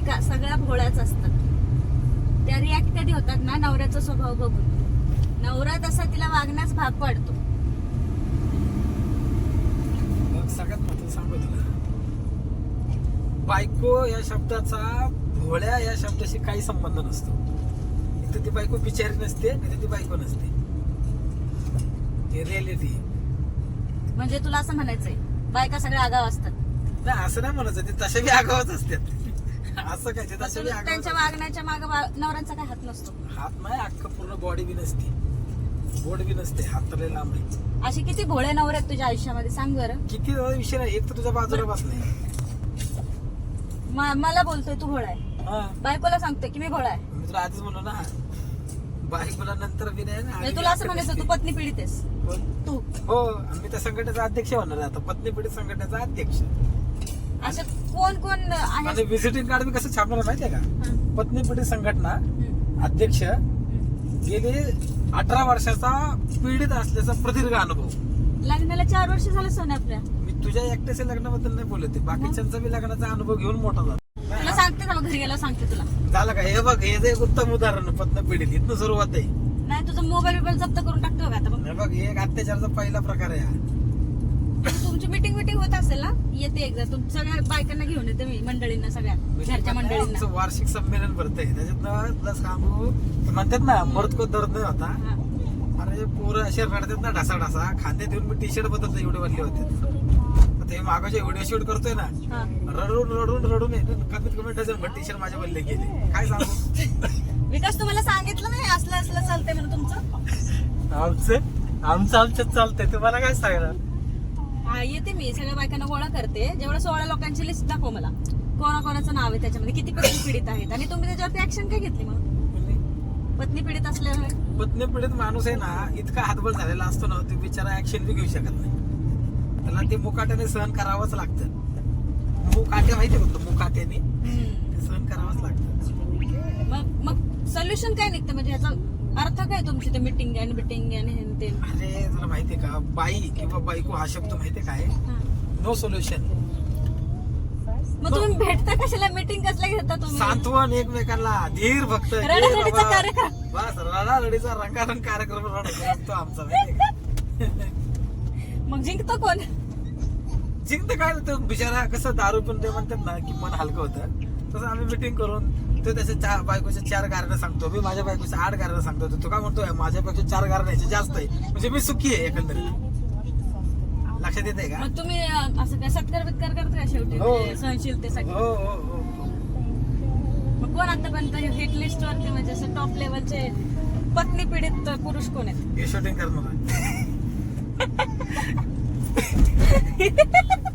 बायका सगळ्या भोळ्याच असतात. त्या रिॲक्ट कधी होतात ना? नवऱ्याचा स्वभाव बघून. नवरा तसा तिला वागण्यास भाग पाडतो. मग सगळ्यात महत्वाचं सांगू तुला. बायको या शब्दाचा भोळ्या या शब्दाशी काही संबंध नसतो. इथं ती बायको बिचारी नसते नाही ती बायको नसते. रिअलिटी म्हणजे तुला असं म्हणायचंय बायका सगळ्या आगाव असतात. नाही असं नाही म्हणायचं ते तशा बी आगावच असतात. असं काय? ते तशा बी तुला त्यांच्या वागण्याच्या मागे नवऱ्यांचा काय हात नसतो. हात नाही अख्खं पूर्ण बॉडी बी नसते. बोट बी नसते हात तर लय लांब आहे असे किती भोळे नवरे आहेत तुझ्या आयुष्यामध्ये? सांग बरं. किती विषय नाही एक तर तुझ्या बाजूला बसलाय म- मला बोलतोय तू भोळा आहे. हा. बायकोला सांगतोय की मी भोळा आहे. मी तुला आधीच म्हणलो ना बायकोला नंतर बी नाही ना म्हणजे आधी तुला असं म्हणायचं तू असते. पत्नी पीडित आहेस? तू. हो मी त्या संघटनेचा अध्यक्ष होणार आहे आता. पत्नी पिढी संघटनेचा अध्यक्ष. असे कोण कोण आणि व्हिजिटिंग कार्ड मी कसं छापणार माहितीये का? पत्नी पिढी संघटना अध्यक्ष. गेले अठरा वर्षाचा पीडित असल्याचा प्रदीर्घ अनुभव. लग्नाला चार वर्ष झालं सोने आपल्या. मी तुझ्या एकट्याच्या लग्नाबद्दल नाही बोलत. बाकीच्यांचा बी लग्नाचा अनुभव घेऊन मोठा झाला. तुला सांगते ना मग घरी गेला सांगते तुला. झालं का? हे बघ हे जे एक उत्तम उदाहरण पत्नी पिढीत. इथनं सुरुवात आहे. नाही तुझं मोबाईल बिबाईल जप्त करून टाकतो बघा आता हे बघ हे एक अत्याचाराचा पहिला प्रकार आहे. तुमची मिटिंग मिटिंग होत असेल ना येते एकदा. तुम सगळ्या बायकांना घेऊन येते मी मंडळींना सगळ्या घरच्या मंडळींना. आमचं वार्षिक संमेलन भरतंय. त्याच्यातनं तुला सांगू ते म्हणतात ना मर्द को दर्द नाही होता हा. अरे पोरं असे रडतात ना ढासा ढासा खांदे देऊन मी टी शर्ट बदलतो एवढे बनले होते. आता हे मागाचे व्हिडिओ शूट करतोय ना हा. रडून रडून रडून कमीत कमी डझन टी शर्ट माझ्या बदले गेले. काय सांगू? विकास तुम्हाला सांगितलं नाही असलं असलं चालतंय म्हणून तुमचं? आमचं आमचं आमच्यात चालतंय. तुम्हाला काय सांगणार? हा येते मी. सगळ्या बायकांना गोळा करते. जेवढं सोळा लोकांची लिस्ट दाखव मला. कोणाकोणाचं नाव आहे त्याच्यामध्ये? किती पत्नी पीडित आहेत? आणि तुम्ही त्याच्यावरती ऍक्शन काय घेतली मग? पत्नी. पीडित असल्यामुळे? पत्नी पीडित माणूस आहे ना इतका हातबल झालेला असतो ना तो बिचारा ऍक्शन बी घेऊ शकत नाही. त्याला ते मुकाट्याने सहन करावंच लागतं. मुकाटे माहिती का मुकाट्याने. हम्म. ते सहन करावंच लागतं. मग मग सोल्युशन काय निघतं? म्हणजे ह्याचा अर्थ काय तुमची ते मिटिंग आणि बिटिंग आणि हे ते? अरे तुला माहितीये का? बाई किंवा बायको हा शब्द माहितीये काय? हा. नो सोल्युशन मग तुम्ही भेटता कशाला? मिटिंग कसल्या घेता तुम्ही? सांत्वन एकमेकांना धीर भक्त रडारडीचा बाबा. कार्यक्रम. बस रडारडीचा रंगारंग कार्यक्रम रडतो आमचा माहितीये का? मग जिंकतो कोण? जिंकतं काय? तो बिचारा कसं दारू पण ते म्हणतात ना की मन हलकं होतं. तसं आम्ही मिटिंग करून तो त्याच्या चार बायकोच्या चार कारण सांगतो. मी माझ्या बायकोच्या आठ कारण सांगतो. तो का म्हणतोय माझ्यापेक्षा चार कारण याचे जास्त आहे. म्हणजे मी सुखी आहे एकंदरीत. लक्षात येते का? मग तुम्ही असं काय सत्कार बित्कार करता का शेवटी? हो. म्हणजे सहनशीलतेसाठी? हो हो हो. मग कोण आतापर्यंत हिट लिस्ट वरती म्हणजे असं टॉप लेवलचे पत्नी पीडित पुरुष कोण आहेत? हे शूटिंग करणार आहे.